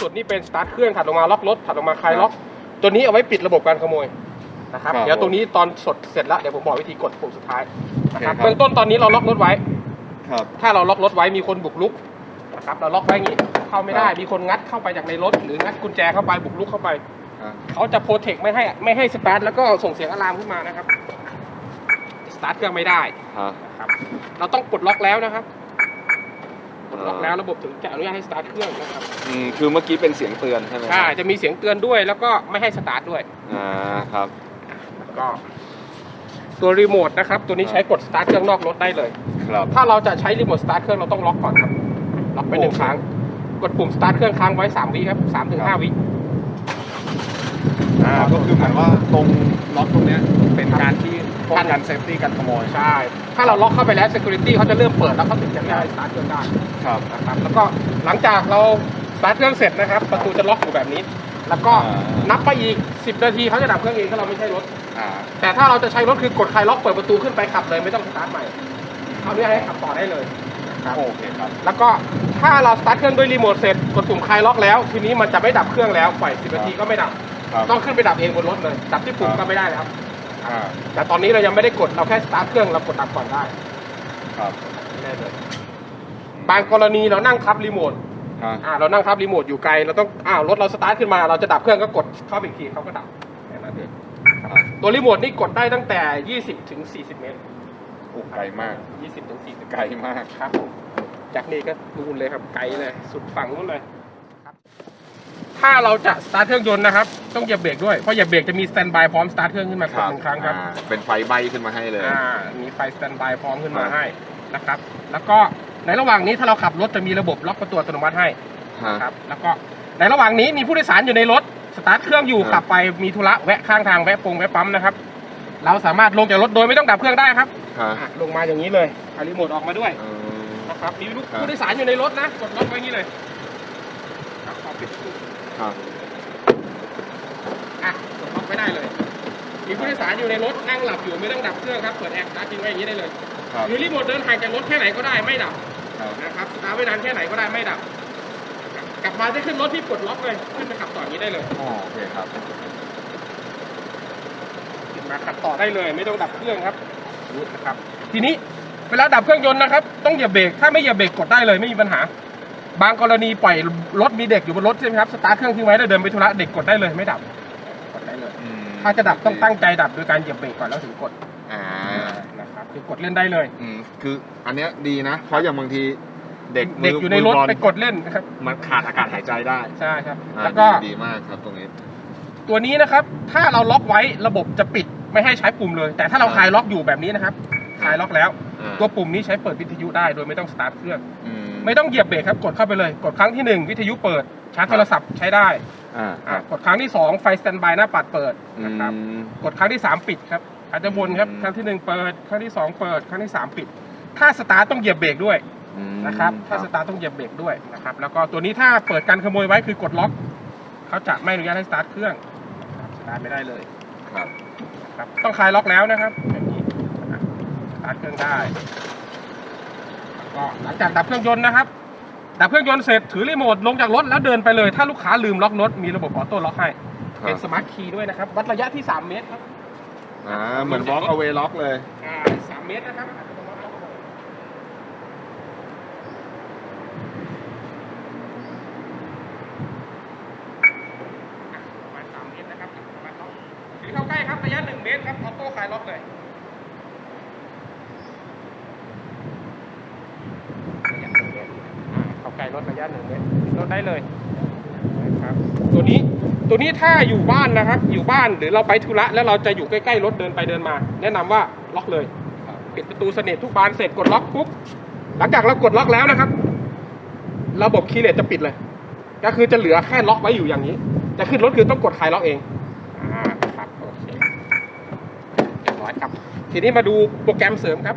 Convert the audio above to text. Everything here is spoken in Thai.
สุดนี่เป็นสตาร์ทเครื่องถัดลงมาล็อกรถถัดลงมาคลายล็อก ตัวนี้เอาไว้ปิดระบบการขโมยนะครับ ครับเดี๋ยวตรงนี้ตอนสดเสร็จแล้วเดี๋ยวผมบอกวิธีกดปุ่มสุดท้ายนะครับโอเคครับ เบื้องต้นตอนนี้เราล็อกรถไว้ ครับ ถ้าเราล็อกรถไว้มีคนบุกรุกนะครับเราล็อกไว้อย่างนี้เข้าไม่ได้ครับ มีคนงัดเข้าไปจากในรถ หรืองัดกุญแจเข้าไปบุกรุกเข้าไป อะเขาจะโปรเทคไม่ให้ไม่ให้สตาร์ทแล้วก็ส่งเสียงอะลามขึ้นมานะครับสตาร์ทเครื่องไม่ได้ฮะ นะครับเราต้องปลดล็อกแล้วนะครับป ลดล็อกแล้วระบบถึงจะอนุญาตให้สตาร์ทเครื่องนะครับอืมคือเมื่อกี้เป็นเสียงเตือนใช่ไหมใช่จะมีเสียงเตือนด้วยแล้วก็ไม่ให้สตาร์ทด้วยอ่าครับ แล้วก็ ตัวรีโมทนะครับ ตัวนี้ใช้กดสตาร์ทเครื่องนอกรถได้เลย ครับ ถ้าเราจะใช้รีโมทสตาร์ทเครื่องเราต้องล็อกก่อนครับล็อกไปหนึ่งโอเคครั้ง กดปุ่มสตาร์ทเครื่องค้างไว้สามวิครับสามถึงห้าวิอ่าก็คือหมายว่าตรงล็อกตรงเนี้ยเป็นการที่ ป้องกันเซฟตี้การขโมย ใช่ ถ้าเราล็อกเข้าไปแล้ว security เขาจะเริ่มเปิดแล้วเขาถึงจะได้สตาร์ทเครื่องได้ครับ นะครับ แล้วก็หลังจากเราสตาร์ทเครื่องเสร็จนะครับ ประตูจะล็อกอยู่แบบนี้ แล้วก็อ่านับไปอีก 10 นาทีเขาจะดับเครื่องเองถ้าเราไม่ใช่รถ อ่าแต่ถ้าเราจะใช้รถคือกดคลายล็อกเปิดประตูขึ้นไปขับเลยไม่ต้องสตาร์ทใหม่เขาเรียกให้ขับต่อได้เลยนะครับ โอเคครับ แล้วก็ถ้าเราสตาร์ทเครื่องด้วยรีโมทเสร็จกดปุ่มคลายล็อกแล้ว ทีนี้มันจะไม่ดับเครื่องแล้วปล่อย10นาทีก็ไม่ดับ ครับ ต้องขึ้นไปดับเองบนรถเลย ดับที่ปุ่มครับก็ไม่ได้แล้ว อ่าแต่ตอนนี้เรายังไม่ได้กดเราแค่สตาร์ทเครื่องเรากดดับก่อนได้ครับไม่ได้เลยบางกรณีเรานั่งทับรีโมทฮะอ่าเรานั่งทับรีโมทอยู่ไกลเราต้องอ้าวรถเราสตาร์ทขึ้นมา เราจะดับเครื่องก็กดเข้าไปอีกทีเขาก็ดับแค่นั้นเองครับตัวรีโมทนี่กดได้ตั้งแต่ 20ถึง40 เมตร โอ้ไกลมาก 20ถึง40ไกลมากครับผมจากนี่ก็นู่นเลยครับไกลเลย สุดฝั่งนู้นเลยครับ ถ้าเราจะสตาร์ทเครื่องยนต์นะครับ ต้องเหยียบเบรกด้วย เพราะเหยียบเบรกจะมีสแตนบายพร้อมสตาร์ทเครื่องขึ้นมากดหนึ่งครั้งครับอ่าเป็นไฟใบขึ้นมาให้เลย อ่ามีไฟสแตนบายพร้อมขึ้นมาครับให้นะครับ แล้วก็ในระหว่างนี้ถ้าเราขับรถจะมีระบบล็อกประตูอัตโนมัติให้ ฮะ ครับแล้วก็ในระหว่างนี้มีผู้โดยสารอยู่ในรถ สตาร์ทเครื่องอยู่ครับ ขับไปมีธุระแวะข้างทางแวะปงแวะปั๊มนะครับ เราสามารถลงจากรถโดยไม่ต้องดับเครื่องได้ครับฮะอะลงมาอย่างนี้เลยเอารีโมทออกมาด้วยเออ นะครับมีลูกครับ ผู้โดยสารอยู่ในรถนะกดล็อกไว้อย่างนี้เลยครับขอปิดประตู ครับอะกดล็อกไม่ได้เลย มีผู้โดยสารอยู่ในรถนั่งหลับอยู่ไม่ต้องดับเครื่องครับเปิดแอร์สตาร์ททิ้งไว้อย่างนี้ได้เลยครับหรือรีโมทเดินห่างจากรถแค่ไหนก็ได้ไม่ดับครับนะครับสตาร์ทไว้นานแค่ไหนก็ได้ไม่ดับ กลับมาจะขึ้นรถที่ปลดล็อกเลยขึ้นไปขับต่ออย่างนี้ได้เลยอ๋อโอเคครับขึ้นมาขับต่อได้เลย ไม่ต้องดับเครื่องครับนะครับ ทีนี้เวลาดับเครื่องยนต์นะครับ ต้องเหยียบเบรกถ้าไม่เหยียบเบรกกดได้เลยไม่มีปัญหา บางกรณีปล่อยรถมีเด็กอยู่บนรถใช่ไหมครับสตาร์ทเครื่องทิ้งไว้แล้วเดินไปธุระเด็กกดได้เลยไม่ดับกดได้เลย อืมถ้าจะดับต้องตั้งใจดับโดยการเหยียบเบรกก่อนแล้วถึงกดอ่านะครับคือกดเล่นได้เลย อืมคืออันเนี้ยดีนะ เพราะอย่างบางทีเด็กเด็กอยู่ในรถมืบลไปกดเล่นนะครับมันขาดอากาศหายใจได้ใช่ครับ อ่าแล้วก็ดีดีมากครับตรงนี้ ตัวนี้นะครับ ถ้าเราล็อกไว้ระบบจะปิดไม่ให้ใช้ปุ่มเลย แต่ถ้าเราครับคลายล็อกอยู่แบบนี้นะครับ คลายล็อกแล้ว อ่าตัวปุ่มนี้ใช้เปิดวิทยุได้โดยไม่ต้องสตาร์ทเครื่อง อืมไม่ต้องเหยียบเบรกครับ กดเข้าไปเลย กดครั้งที่หนึ่งวิทยุเปิด ชาร์จโทรศัพท์ใช้ได้อ่าอะกดครั้งที่สองไฟสแตนบายหน้าปัดเปิดอืนะครับมกดครั้งที่สามปิดครับอาจจะวนครับอืม ครั้งที่หนึ่งเปิด ครั้งที่สองเปิด ครั้งที่สามปิด ถ้าสตาร์ทต้องเหยียบเบรกด้วยอืมนะครับ ถ้าสตาร์ทต้องเหยียบเบรกด้วยนะครับ แล้วก็ตัวนี้ถ้าเปิดการขโมยไว้คือกดล็อก เขาจะไม่อนุญาตให้สตาร์ทเครื่องนะครับสตาร์ทไม่ได้เลยครับครับ ต้องคลายล็อกแล้วนะครับอย่างนี้นะครับสตาร์ทเครื่องได้ก็หลังจากดับเครื่องยนต์นะครับ ดับเครื่องยนต์เสร็จถือรีโมทลงจากรถแล้วเดินไปเลย ถ้าลูกค้าลืมล็อกรถมีระบบออโต้ล็อกให้ ครัเป็นบสมาร์ทคีย์ด้วยนะครับ วัดระยะที่ 3 เมตรครับอ่าเหมือน walk away lock เลย อ่าสามเมตรนะครับอัตโนมัติล็อกเลยอะประมาณสามเมตรนะครับอัตโนมัติล็อกถือเข้าใกล้ครับระยะหนึ่งเมตรครับออโต้คลายล็อกเลย ระยะหนึ่งเมตรอ่าเข้าใก ล้รถระยะหนึ่งเมตรรถได้เลยนะครับตัวนี้ตัวนี้ถ้าอยู่บ้านนะครับ อยู่บ้านหรือเราไปธุระแล้วเราจะอยู่ใกล้ๆรถเดินไปเดินมา แนะนำว่าล็อกเลยปิดประตูสนิททุกบานเสร็จกดล็อกปุ๊บหลังจากเรากดล็อกแล้วนะครับ ระบบคีย์เลสจะปิดเลย ก็คือจะเหลือแค่ล็อกไว้อยู่อย่างนี้ จะขึ้นรถคือต้องกดคลายล็อกเองอ่าครับโอเคเรียบร้อยครับ ทีนี้มาดูโปรแกรมเสริมครับ